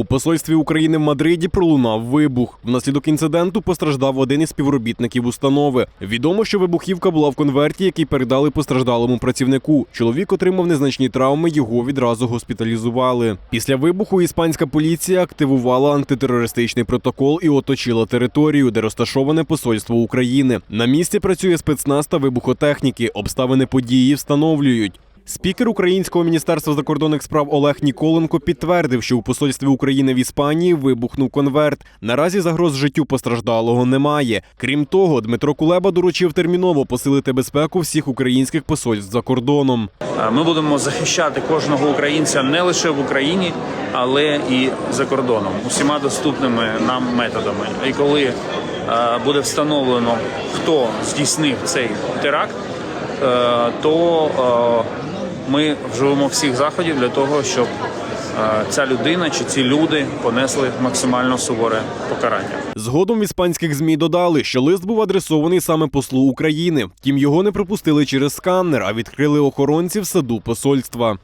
У посольстві України в Мадриді пролунав вибух. Внаслідок інциденту постраждав один із співробітників установи. Відомо, що вибухівка була в конверті, який передали постраждалому працівнику. Чоловік отримав незначні травми, його відразу госпіталізували. Після вибуху іспанська поліція активувала антитерористичний протокол і оточила територію, де розташоване посольство України. На місці працює спецназ та вибухотехніки. Обставини події встановлюють. Спікер Українського міністерства закордонних справ Олег Ніколенко підтвердив, що у посольстві України в Іспанії вибухнув конверт. Наразі загроз життю постраждалого немає. Крім того, Дмитро Кулеба доручив терміново посилити безпеку всіх українських посольств за кордоном. Ми будемо захищати кожного українця не лише в Україні, але і за кордоном, усіма доступними нам методами. І коли е, буде встановлено, хто здійснив цей теракт, е, то е, ми вживемо всіх заходів для того, щоб е, ця людина чи ці люди понесли максимально суворе покарання. Згодом іспанських змі додали, що лист був адресований саме послу України. Втім, його не пропустили через сканер, а відкрили охоронці в саду посольства.